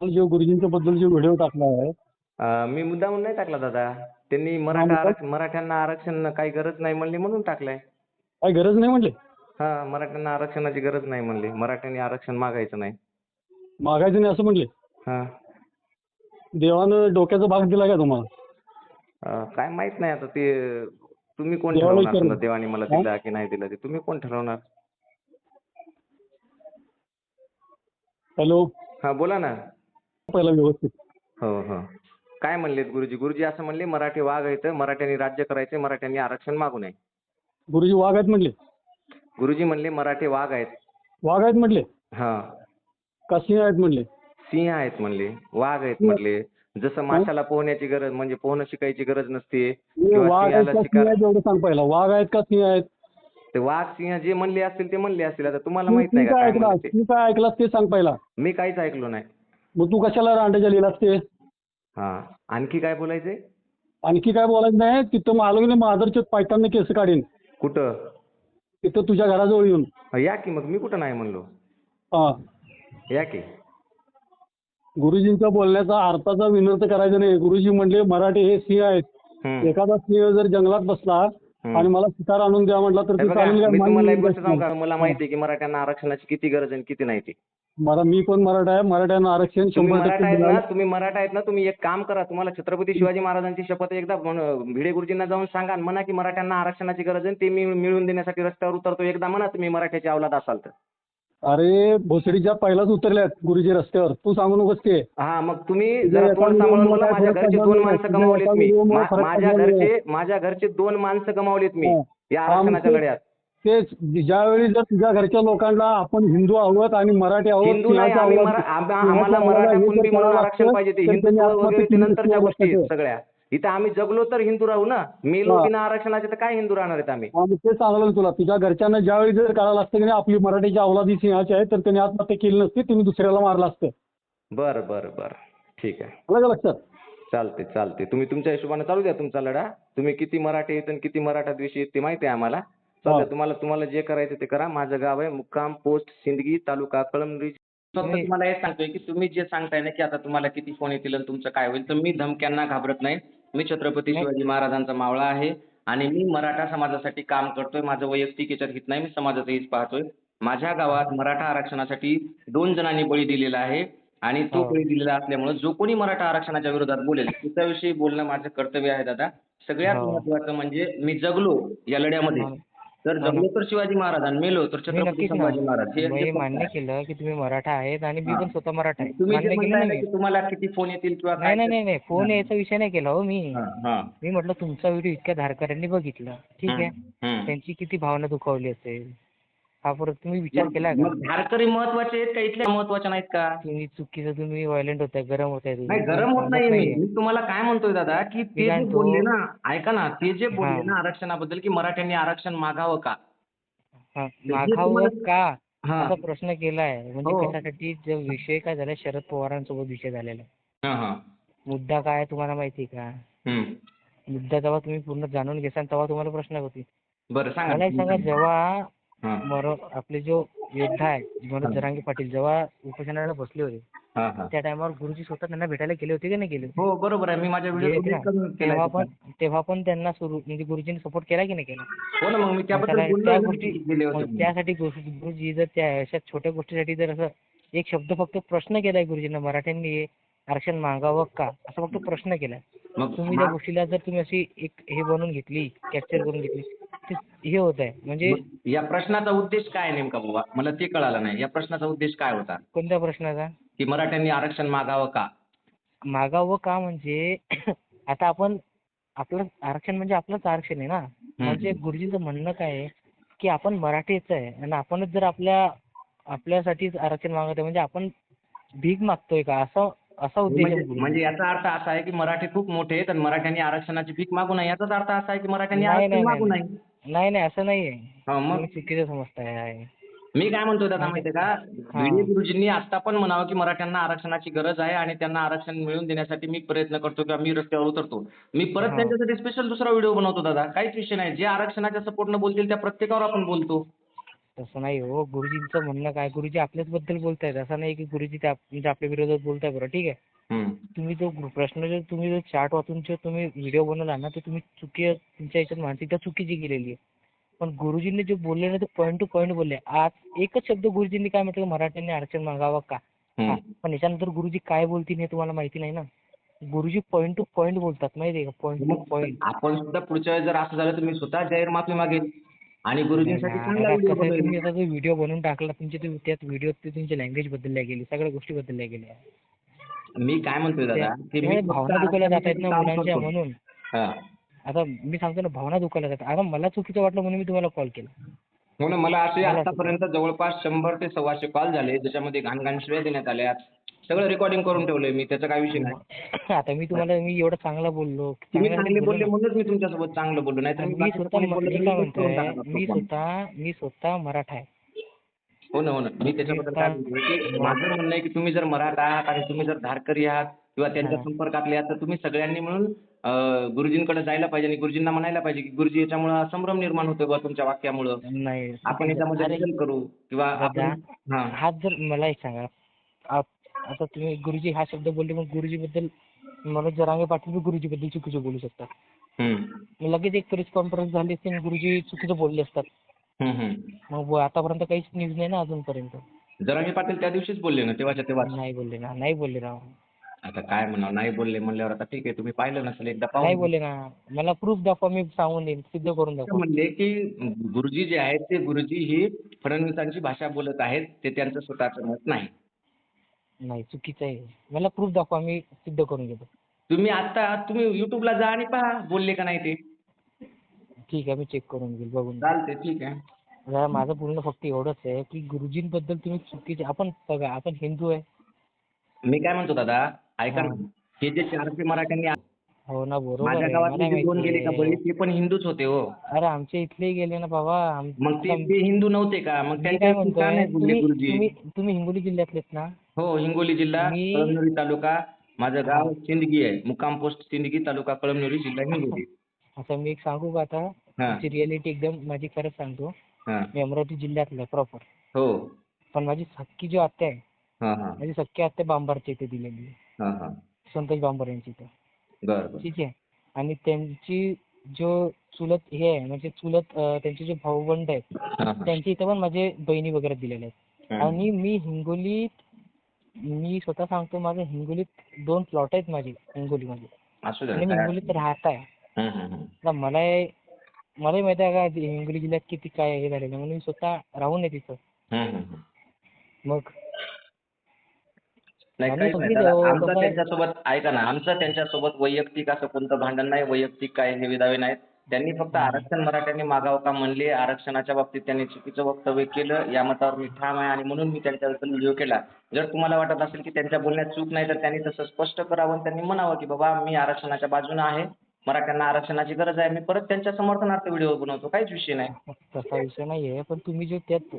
जो गुरुजींच्या बद्दल जो व्हिडिओ टाकला आहे. मी मुद्दामून नाही टाकला दादा. त्यांनी मराठा मराठ्यांना आरक्षण काही गरज नाही म्हणली म्हणून टाकलंय. काही गरज नाही म्हणले? हा मराठ्यांना आरक्षणाची गरज नाही म्हणली. मराठ्यांनी आरक्षण मागायचं नाही. मागायचं नाही असं म्हणले? हा. देवानं डोक्याचा भाग दिला का तुम्हाला? काय माहीत नाही आता ते तुम्ही कोण ठरवणार? देवाने मला? दिला की नाही दिला ते? तुम्ही कोण ठरवणार? हॅलो. हा बोला ना. पहिला व्यवस्थित. हो हो. काय म्हणलेत गुरुजी? गुरुजी असं म्हणले मराठी वाघ आहेत मराठ्यांनी राज्य करायचे मराठ्यांनी आरक्षण मागू नये. गुरुजी वाघ आहेत म्हणले? गुरुजी म्हणले मराठी वाघ आहेत. वाघ आहेत म्हणले? हा. का सिंह आहेत म्हणले? सिंह आहेत म्हणले वाघ आहेत म्हणले. जसं माशाला पोहण्याची गरज म्हणजे पोहणं शिकायची गरज नसते किंवा वाघ आहेत सिंहाला का शिकार सिंह आहेत एवढं सांग पहिला. वाघ आहेत का सिंह आहेत? ते वाघ सिंह जे म्हणले असतील ते म्हणले असतील. आता तुम्हाला तू माहीत तू नाही का काय काय ऐकलास म्हणले ते तू काय ऐकलास ते सांग पहिला. मी काहीच ऐकलो नाही. मग तू कशाला रांडेच्या लिहिलास ते? हा आणखी काय बोलायचंय? आणखी काय बोलायचं नाही. तिथं मालक माधरच्या पायतांना केस काढीन. कुठं? तिथं तुझ्या घराजवळ येऊन. या की मग. मी कुठं नाही म्हणलो. हा. या की. गुरुजींच्या बोलण्याचा अर्थाचा विनर्थ करायचा नाही. गुरुजी म्हणले मराठी हे सिंह आहेत. हम्म. एखादा सिंह जर जंगलात बसला. आणि मला शिकार आणून द्या म्हटला तर ते बघा, चालेल का? मी तुम्हाला एक मान्य गोष्ट सांगू का नाही. मला माहिती आहे की मराठ्यांना आरक्षणाची किती गरज आहे किती नाही ती मला मी पण मराठा आहे मराठ्यांना आरक्षण तुम्ही शंभर मराठा टक्के आहेत ना मिळालं. तुम्ही मराठा आहेत ना तुम्ही एक काम करा तुम्हाला छत्रपती शिवाजी महाराजांची शपथ एकदा म्हण- भिडे गुरुजींना जाऊन सांगा आणि म्हणा की मराठ्यांना आरक्षणाची गरज आहे आणि ते मी मिळवून देण्यासाठी रस्त्यावर उतरतो एकदा म्हणा तुम्ही मराठ्याची अवलाद असाल तर अरे भोसडीच्या पहिलाच उतरल्यात गुरुजी रस्त्यावर तू सांगू नकोस ते हा मग तुम्ही जरा तोंड सांभाळून बोला माझ्या घरचे दोन. माणसं गमावलीत मी माझ्या. घरचे माझ्या घरचे दोन माणसं गमावलीत मी. या आरक्षणाच्या लढ्यात तेच ज्यावेळी जर तुझ्या घरच्या लोकांना आपण हिंदू आहोत आणि मराठी आहोत हिंदू नाही सिंहाच्या आम्ही आवाज- मरा- आम- सिंहाच्या आम्हाला मराठा हे कुणबी जर म्हणून करावं आरक्षण लागतं, पाहिजे ते तर हिंदू त्यांनी आत्महत्या वगैरे ते केली नंतरच्या गोष्टी आहेत. सगळ्या इथं आम्ही जगलो तर हिंदू राहू ना. मेलो हा. बिना आरक्षणाचे तर काय हिंदू राहणार आहेत आम्ही? मग ते सांगलं तुला. तुझ्या घरच्यांना ज्यावेळी जर कळालं असतं की नाही आपली मराठीची अवलादी सिंहाची आहे तर त्यांनी आत्महत्या केली नसती तुम्ही दुसऱ्याला मारलं असतं. बरं बरं बरं. ठीक आहे. आलं का लक्षात? चालते चालते तुम्ही तुमच्या हिशोबाने चालू द्या तुमचा लढा. तुम्ही किती मराठी आहेत आणि किती मराठा द्वेषी आहेत ते माहिती आहे आम्हाला. चालू द्या. हा. तुम्हाला तुम्हाला जे करायचं ते करा. माझं गाव आहे मुक्काम पोस्ट सिंदगी तालुका कळमनुरी. फक्त तुम्हाला हे सांगतोय की तुम्ही जे सांगताय ना की आता तुम्हाला किती फोन येतील आणि तुमचं काय होईल तर मी धमक्यांना घाबरत नाही. मी छत्रपती शिवाजी महाराजांचा मावळा आहे आणि मी मराठा समाजासाठी काम करतोय. माझं वैयक्तिक याच्यात हित नाही मी समाजाचं हित पाहतोय. माझ्या गावात मराठा आरक्षणासाठी दोन जणांनी बळी दिलेला आहे आणि तो हा. बळी दिलेला असल्यामुळे जो कोणी मराठा आरक्षणाच्या विरोधात बोलेल त्याच्याविषयी बोलणं माझं कर्तव्य आहे दादा. सगळ्यात हा. महत्वाचं म्हणजे मी जगलो या लढ्यामध्ये. हा. जगलो तर शिवाजी महाराज आणि मेलो तर मी छत्रपती नक्कीच संभाजी महाराज हे मी फक्त मान्य आहे. केलं की तुम्ही मराठा आहेत आणि मी हा. पण स्वतः मराठा आहे तुम्ही जे मान्य केलं म्हणताय ना ना मी की तुम्हाला किती फोन येतील किंवा नाही काय नाही नाही नाही फोन हा. यायचा विषय नाही केला हो मी हा, हा. मी म्हटलं तुमचा व्हिडिओ इतक्या धारकऱ्यांनी बघितला ठीक आहे हम्म. त्यांची किती भावना दुखावली असेल हा परत तुम्ही विचार केला का? मग धारकरी महत्त्वाचे आहेत का? इथल्या महत्त्वाच्या नाहीत का? तुम्ही चुकीचं तुम्ही व्हायलेंट होताय गरम होताय तुम्ही. नाही गरम होत नाहीये मी. तुम्हाला काय म्हणतोय दादा की ते जे? बोलले ना ऐका ना ते जे बोलले हा. ना आरक्षणाबद्दल की मराठ्यांनी आरक्षण मागावं का? हा, मागावं तुम्हाला- का? हा. असा प्रश्न केलाय. हो. म्हणजे कशासाठी? जो विषय काय झाला शरद पवारांसोबत विषय झालेला. हा हा. मुद्दा काय आहे तुम्हाला माहिती आहे का? हम्म. मुद्दा जेव्हा तुम्ही पूर्ण जाणून घेसाल तेव्हा तुम्हाला प्रश्न होतील. बरं सांगा. मला एक सांगा जेव्हा मरो आपले जो योद्धा आहे मनोज जरांगे पाटील जेव्हा उपोषणाला बसले होते त्या टायमावर गुरुजी स्वतः त्यांना भेटायला गेले होते की नाही गेले? हो बरोबर आहे मी माझ्या व्हिडिओ? केला तेव्हा पण तेव्हा पण त्यांना सुरू म्हणजे गुरुजींनी सपोर्ट केला की नाही केला हो ना मग मी त्या गोष्टी. त्यासाठी गुरु- गुरुजी जर त्या अशा छोट्या गोष्टीसाठी जर असं एक शब्द फक्त प्रश्न केलाय गुरुजींना मराठ्यांनी आरक्षण मागावं का? असा फक्त प्रश्न मग तुम्ही त्या गोष्टीला जर तुम्ही अशी एक हे बनवून घेतली कॅप्चर करून घेतली ते हे होत आहे. म्हणजे या प्रश्नाचा उद्देश काय नेमका बाबा मला ते कळालं नाही. या प्रश्नाचा उद्देश काय होता? कोणत्या प्रश्नाचा? की मराठ्यांनी आरक्षण मागावं का? मागावं का म्हणजे आता आपण आपलं आरक्षण म्हणजे आपलंच आरक्षण आहे ना? म्हणजे गुरुजींचं म्हणणं काय आहे? की आपण मराठीच आहे आणि आपणच जर आपल्या आपल्यासाठीच आरक्षण मागत आहे म्हणजे आपण भीक मागतोय का? असं असा उद्देश आहे म्हणजे. म्हणजे याचा अर्थ असा आहे की मराठी खूप मोठे आहेत आणि मराठ्यांनी आरक्षणाची भीक मागू नये याचाच अर्थ असा आहे की मराठ्यांनी नाही, आरक्षण नाही, मागू नाही. नये. नाही. नाही असं नाहीये. हा, मग? तुम्ही चुकीचं समजताय मी काय म्हणतोय दादा माहितीये का. भिडे गुरुजींनी आता पण म्हणावं की मराठ्यांना आरक्षणाची गरज आहे आणि त्यांना आरक्षण मिळवून देण्यासाठी मी प्रयत्न करतो किंवा मी रस्त्यावर उतरतो. मी परत. त्यांच्यासाठी स्पेशल दुसरा व्हिडिओ बनवतो दादा. काहीच विषय नाही. जे आरक्षणाच्या सपोर्टनं बोलतील त्या प्रत्येकावर आपण बोलतो. तसं नाही हो. गुरुजींचं म्हणणं काय गुरुजी आपल्याच बद्दल बोलतायत. असं नाही की गुरुजी त्या म्हणजे आपल्या विरोधात बोलताय बरं ठीक आहे. तुम्ही जो प्रश्न जो तुम्ही जो चार्ट वाचून जो तुम्ही व्हिडिओ बनवला ना तो तुम्ही चुकी तुमच्या ह्याच्यात मानसिकता चुकीची केलेली आहे. पण गुरुजींनी जे बोलले ना ते पॉईंट टू पॉईंट बोलले. आज एकच शब्द गुरुजींनी काय म्हटलं? मराठ्यांनी आरक्षण मागावं का? पण याच्यानंतर गुरुजी काय बोलतील हे तुम्हाला माहिती नाही ना? गुरुजी पॉईंट टू पॉईंट बोलतात माहिती आहे का? पॉईंट टू पॉईंट आपण सुद्धा पुढच्या वेळेस जर असं झालं तर मी स्वतः जाहीर माफी मागेन. आणि गुरुजींसाठी चांगला व्हिडिओ तुम्ही जो व्हिडिओ बनवून टाकला तुमच्या ते- त्यात व्हिडिओ ते तुमची लँग्वेज बदलल्या गेली सगळ्या गोष्टी बदलल्या गेल्या. मी काय म्हणतोय दादा की मी भावना दुखावल्या जात आहेत ना मुलांच्या. म्हणून. हा. आता मी सांगतो ना भावना दुखावल्या जातात. आता मला चुकीचं वाटलं म्हणून मी तुम्हाला कॉल केला. हो ना मला असे आतापर्यंत जवळपास शंभर ते सव्वाशे कॉल झाले ज्याच्यामध्ये घाणघाण शिव्या देण्यात आल्या सगळं रेकॉर्डिंग करून ठेवलंय मी त्याचा काय विषय नाही आता मी तुम्हाला मी एवढं चांगलं बोललो तुम्ही चांगले बोलले. म्हणूनच मी तुमच्यासोबत चांगलं बोललो नाही तर मी स्वतः म-. स्वतः मी स्वतः मराठा आहे हो ना हो ना मी त्याच्याबद्दल काय माझं म्हणणं आहे की तुम्ही जर मराठा आहात आणि तुम्ही जर धारकरी आहात किंवा त्यांच्या. संपर्कातले आहात तर तुम्ही सगळ्यांनी मिळून गुरुजींकडे जायला पाहिजे आणि गुरुजींना म्हणायला पाहिजे की गुरुजी याच्यामुळे संभ्रम निर्माण होतोय बा तुमच्या वाक्यामुळं. नाही आपण याच्यामध्ये करू किंवा आपण हा. हा जर मला एक सांगा. आप- आता तुम्ही गुरुजी हा शब्द बोलले मग गुरुजी बद्दल मनोज जरांगे पाटील बी गुरुजी बद्दल चुकीचं बोलू शकतात. हम्म. मग लगेच एक प्रेस कॉन्फरन्स झाली असती आणि गुरुजी चुकीचं बोलले असतात. हम्म, हम्म. मग आतापर्यंत काहीच न्यूज नाही ना अजूनपर्यंत. जरांगे पाटील त्या दिवशीच बोलले ना तेव्हाच्या तेव्हा नाही बोलले ना नाही बोलले ना आता काय म्हणावं? नाही बोलले म्हणल्यावर आता ठीक आहे तुम्ही पाहिलं नसेल एकदा नाही पाहून बोलले ना. मला प्रूफ दाखवा मी सांगून देईन सिद्ध करून ते दाखवा. म्हणले की गुरुजी जे आहेत ते गुरुजी ही फडणवीसांची भाषा बोलत आहेत ते त्यांचं स्वतःचं मत नाही. नाही चुकीचं आहे. मला प्रूफ दाखवा मी सिद्ध करून घेतो. तुम्ही आता तुम्ही युट्यूबला जा आणि पहा बोलले का नाही ते. ठीक आहे मी चेक करून घेईल बघून चालते ठीक आहे. जरा माझं बोलणं फक्त एवढंच आहे की गुरुजींबद्दल तुम्ही चुकीचे आपण बघा आपण हिंदू आहे. मी काय म्हणतो दादा ऐका ना हा. जे चारशे मराठ्यांनी हो ना बरोबर माझ्या आहे. गावातले जे दोन गेले का बळी. ते पण हिंदूच होते हो. अरे आमच्या इथलेही गेले ना बाबा. आम- मग ते ते हिंदू नव्हते का? मग मी त्यांच्या काय का नाही बोलले तुम्ही गुरुजी? तुम्ही तुम्ही हिंगोली जिल्ह्यातलेत ना? हो हिंगोली जिल्हा मी- कळमनुरी तालुका माझं गाव सिंदगी आहे. मुक्काम पोस्ट सिंदगी तालुका कळमनुरी जिल्हा हिंगोली. आता मी एक सांगू का आता? हा. तुमची रिअलिटी एकदम माझी खरंच सांगतो. हा. मी अमरावती जिल्ह्यातला प्रॉपर हो. पण माझी सख्खी जी आत्या आहे हा हा. माझी सख्खी आत्या बांबारच्या इथे दिलेली आहे. संतोष बांबर यांची इथं. ठीक आहे. आणि त्यांची जो चुलत हे आहे म्हणजे चुलत त्यांचे जे भाऊबंड आहेत त्यांच्या इथं पण माझे बहिणी वगैरे दिलेले आहेत. आणि मी हिंगोलीत मी स्वतः सांगतो माझं हिंगोलीत दोन प्लॉट आहेत माझे हिंगोलीमध्ये. मी हिंगोलीत राहत आहे मला हे- मलाही माहिती आहे का हिंगोली जिल्ह्यात किती काय हे झालेलं आहे. म्हणून मी स्वतः राहून आहे तिथं. मग नाही आणि काही तुम्ही नाही दादा. जो- आमचं त्यांच्यासोबत ऐका ना आमचं त्यांच्यासोबत वैयक्तिक असं कोणतं भांडण नाही वैयक्तिक काय हे दावे नाहीत. त्यांनी फक्त आरक्षण मराठ्यांनी मागावं का म्हणले? आरक्षणाच्या बाबतीत त्यांनी चुकीचं वक्तव्य केलं या मतावर मी ठाम आहे आणि म्हणून मी त्यांच्याबद्दल व्हिडिओ केला. जर तुम्हाला वाटत असेल की त्यांच्या बोलण्यात चूक नाही तर त्यांनी तसं स्पष्ट करावं आणि त्यांनी म्हणावं की बाबा मी आरक्षणाच्या बाजूने आहे. मराठ्यांना आरक्षणाची गरज आहे. मी परत त्यांच्या समर्थनार्थ व्हिडिओ बनवतो. काहीच विषय नाही. तसा विषय नाही आहे पण तुम्ही जो त्यात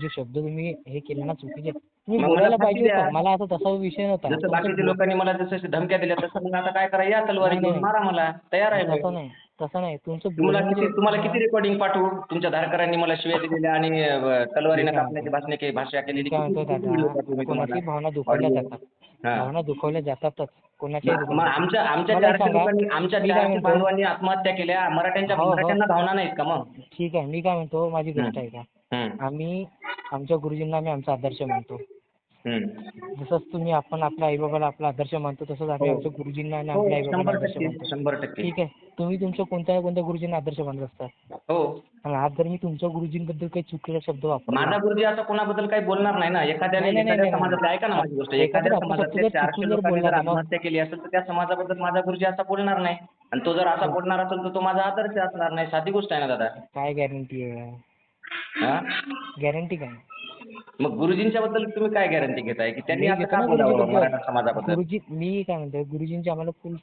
जे शब्द तुम्ही हे केले ना चुकीचे मला बोलायला पाहिजे. होतं मला आता तसा विषय नव्हता जसं बाकीच्या लोकांनी मला जसं धमक्या दिल्या तसं मग आता काय करा या तलवारी घेऊन. मारा मला तयार आहे मी. तसं नाही तसं नाही तुमचं तुम्हाला बोलणं किती तुम्हाला किती रेकॉर्डिंग पाठवू तुमच्या धारकऱ्यांनी मला शिव्या दिलेल्या आणि अ, तलवारीनं. कापण्याची भाषणे केली भाषा केलेली काय म्हणतो किती- दादा पाठवू मी कोणाची तुम्हाला? भावना दुखावल्या Audio. जातात हा. भावना दुखावल्या जातातच कोणाच्याही मग. आमच्या आमच्या मला चारशे सांगा, लोकांनी आमच्या मी काय चारशे म्हणतो? बांधवांनी आत्महत्या केल्या मराठ्यांच्या हो, हो. मराठ्यांना भावना नाहीत का मग ठीक आहे मी काय म्हणतो माझी गोष्ट आहे का हम्म, आम्ही आमच्या गुरुजींना आम्ही आमचा आदर्श मानतो. जसंच तुम्ही आपण आपल्या आईबाबाला आपला आदर्श मानतो तसंच आम्ही हो. आमच्या गुरुजींना आणि हो, आपल्या आईबाबाला शंभर आदर्श टक्के मानतो. शंभर टक्के. ठीक आहे. तुम्ही तुमच्या कोणत्या ना कोणत्या गुरुजींना आदर्श मानत असतात? हो. आणि आज जर मी तुमच्या गुरुजींबद्दल काही चुकीचा शब्द वापरला माझा गुरुजी असं कोणाबद्दल काही बोलणार नाही ना. एखाद्याने नाही, नाही, नाही, एखाद्या नाही, समाजातल्या ऐका ना माझी गोष्ट. एखाद्या समाजातल्या समाजात चारशे जर लोकांनी बोलला जर ना आत्महत्या केली असेल तर त्या समाजाबद्दल माझा गुरुजी असा बोलणार नाही. आणि तो जर असा बोलणार असेल तर तो माझा आदर्श असणार नाही. साधी गोष्ट आहे ना दादा. काय गॅरंटी आहे? हा? गॅरंटी काय? मग गुरुजींच्या बद्दल तुम्ही काय गॅरंटी घेताय की त्यांनी असं का बोलावं. मराठा समाजाबद्दल गुरुजी मी काय म्हणतोय गुरुजींचे आम्हाला फुल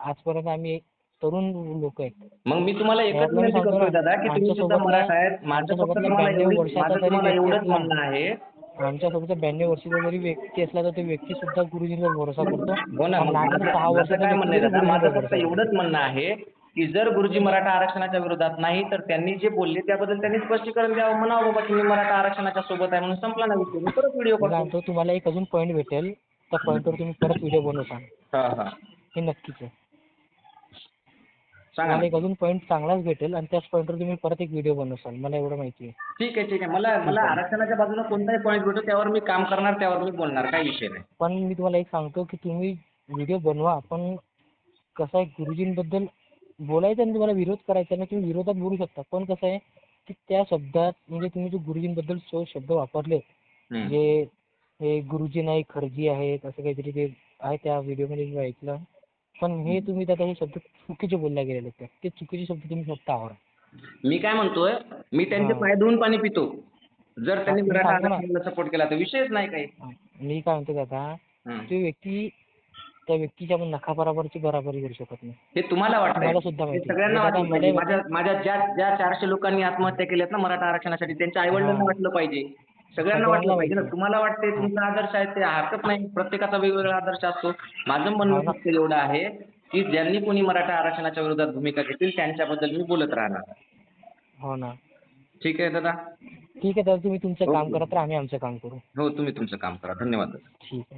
आजपर्यंत आम्ही तरुण लोक आहेत मग मी तुम्हाला एकच विनंती सांगतो करतोय ना, दादा की तुम्ही सुद्धा मराठा आहेत माझं फक्त तुम्हाला 92 एवढीच वर्षाचा माझं तरी तुम्हाला व्यक्ती एवढंच असला. म्हणणं आहे आमच्या सोबतचा ब्याण्णव वर्षाचा जरी व्यक्ती असला तर तो व्यक्ती सुद्धा गुरुजींवर भरोसा करतो हो ना आणि मग लहान माझं सहा माझं वर्षाचा काय म्हणणं आहे व्यक्ती दादा तरी माझं गुरुजींवर फक्त भरोसा करतो. एवढंच म्हणणं आहे की जर गुरुजी मराठा आरक्षणाच्या विरोधात नाही तर त्यांनी जे बोलले त्याबद्दल त्यांनी स्पष्टीकरण द्यावं. म्हणावं बाबा की मी मराठा आरक्षणाच्या सोबत आहे म्हणून संपला ना विषय. मी परत व्हिडिओ करतो तुम्हाला एक अजून पॉईंट भेटेल. त्या पॉईंटवर तुम्ही परत व्हिडिओ बनवता. हा हा. हे नक्कीच आहे. सांगा. एक अजून पॉईंट चांगलाच भेटेल आणि त्याच पॉईंटवर तुम्ही परत एक व्हिडिओ बनवसाल. मला एवढं माहिती आहे. ठीक आहे ठीक आहे. मला मला आरक्षणाच्या बाजूने कोणताही पॉईंट भेटो त्यावर मी काम करणार त्यावर मी बोलणार. काही विषय नाही. पण मी तुम्हाला एक सांगतो की तुम्ही व्हिडिओ बनवा पण कसं आहे गुरुजींबद्दल बोलायचं आणि तुम्हाला विरोध करायचा नाही तुम्ही विरोधात बोलू शकता पण कसं आहे की त्या शब्दात म्हणजे तुम्ही जो गुरुजींबद्दल जो शब्द वापरले हम्म. जे हे गुरुजी नाही खरजी आहेत असं काहीतरी ते आहे त्या व्हिडिओमध्ये मी ऐकलं पण हे तुम्ही आता हे शब्द चुकीचे बोलले गेलेले आहेत ते चुकीचे शब्द तुम्ही फक्त आवरा मी काय म्हणतोय मी त्यांचे. पाय धुवून पाणी पितो जर त्यांनी मराठा ना. आरक्षणाला सपोर्ट केला तर विषयच नाही काही मी काय म्हणतो दादा हम्म. तो व्यक्ती त्या व्यक्तीच्या आपण नखाबराबरची बराबरी करू शकत नाही. हे तुम्हाला मला सुद्धा हे माहिती. सगळ्यांना हे आता वाटलं पाहिजे. मला- माझ्या माझ्या ज्या ज्या चारशे लोकांनी आत्महत्या केल्यात ना मराठा आरक्षणासाठी त्यांच्या आईवडिलांना हा. वाटलं पाहिजे. सगळ्यांना वाटलं पाहिजे ना. तुम्हाला वाटते तुमचा आदर्श आहे ते हरकत नाही. प्रत्येकाचा वेगवेगळा आदर्श असतो. माझं हा. म्हणणं. फक्त एवढं आहे की ज्यांनी कोणी मराठा आरक्षणाच्या विरोधात भूमिका घेतील त्यांच्याबद्दल मी बोलत राहणार. हो ना. ठीक आहे दादा? ठीक आहे दादा तुम्ही तुमचं काम ओके. करा तर आम्ही आमचं काम करू. हो तुम्ही तुमचं काम करा. धन्यवाद. ठीक आहे.